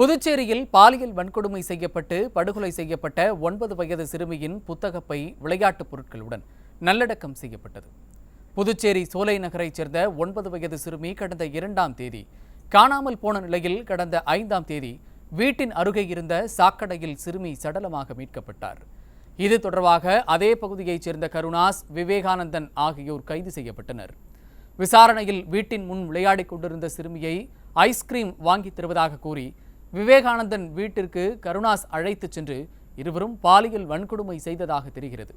புதுச்சேரியில் பாலியல் வன்கொடுமை செய்யப்பட்டு படுகொலை செய்யப்பட்ட ஒன்பது வயது சிறுமியின் புத்தகப்பை விளையாட்டுப் பொருட்களுடன் நல்லடக்கம் செய்யப்பட்டது. புதுச்சேரி சோலை நகரைச் சேர்ந்த ஒன்பது வயது சிறுமி கடந்த இரண்டாம் தேதி காணாமல் போன நிலையில் கடந்த ஐந்தாம் தேதி வீட்டின் அருகே இருந்த சாக்கடையில் சிறுமி சடலமாக மீட்கப்பட்டார். இது தொடர்பாக அதே பகுதியைச் சேர்ந்த கருணாஸ் விவேகானந்தன் ஆகியோர் கைது செய்யப்பட்டனர். விசாரணையில் வீட்டின் முன் விளையாடிக் கொண்டிருந்த சிறுமியை ஐஸ்கிரீம் வாங்கித் தருவதாக கூறி விவேகானந்தன் வீட்டிற்கு கருணாஸ் அழைத்துச் சென்று இருவரும் பாலியல் வன்கொடுமை செய்ததாக தெரிகிறது.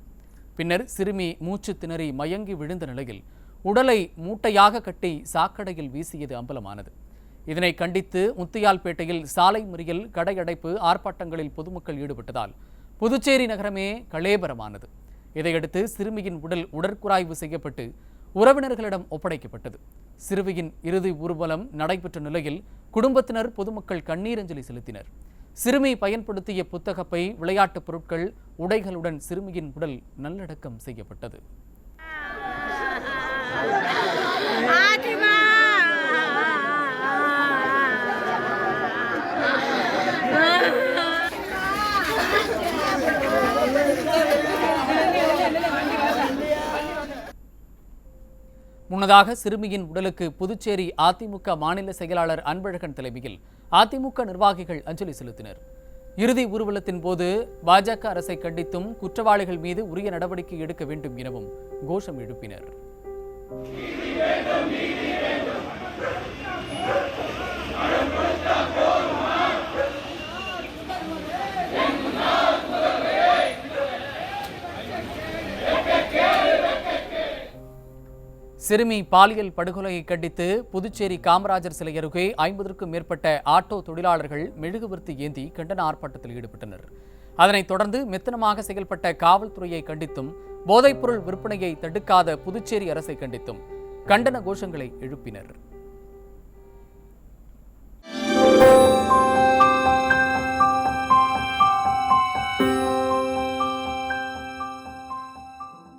பின்னர் சிறுமி மூச்சு திணறி மயங்கி விழுந்த நிலையில் உடலை மூட்டையாக கட்டி சாக்கடையில் வீசியது அம்பலமானது. இதனை கண்டித்து முத்தியால்பேட்டையில் சாலை மறியல் கடையடைப்பு ஆர்ப்பாட்டங்களில் பொதுமக்கள் ஈடுபட்டதால் புதுச்சேரி நகரமே களேபரமானது இதையடுத்து சிறுமியின் உடல் உடற்குராய்வு செய்யப்பட்டு உறவினர்களிடம் ஒப்படைக்கப்பட்டது. சிறுமியின் இறுதி ஊர்வலம் நடைபெற்ற நிலையில் குடும்பத்தினர் பொதுமக்கள் கண்ணீரஞ்சலி செலுத்தினர். சிறுமி பயன்படுத்திய புத்தகப்பை விளையாட்டுப் பொருட்கள் உடைகளுடன் சிறுமியின் உடல் நல்லடக்கம் செய்யப்பட்டது. முன்னதாக சிறுமியின் உடலுக்கு புதுச்சேரி அதிமுக மாநில செயலாளர் அன்பழகன் தலைமையில் அதிமுக நிர்வாகிகள் அஞ்சலி செலுத்தினர். இறுதி ஊர்வலத்தின் போது பாஜக அரசை கண்டித்தும் குற்றவாளிகள் மீது உரிய நடவடிக்கை எடுக்க வேண்டும் எனவும் கோஷம் எழுப்பினர். சிறுமி பாலியல் படுகொலையை கண்டித்து புதுச்சேரி காமராஜர் சிலை அருகே ஐம்பதற்கும் மேற்பட்ட ஆட்டோ தொழிலாளர்கள் மெழுகுவர்த்தி ஏந்தி கண்டன ஆர்ப்பாட்டத்தில் ஈடுபட்டனர். அதனைத் தொடர்ந்து மெத்தனமாக செயல்பட்ட காவல்துறையை கண்டித்தும் போதைப்பொருள் விற்பனையை தடுக்காத புதுச்சேரி அரசை கண்டித்தும் கண்டன கோஷங்களை எழுப்பினர்.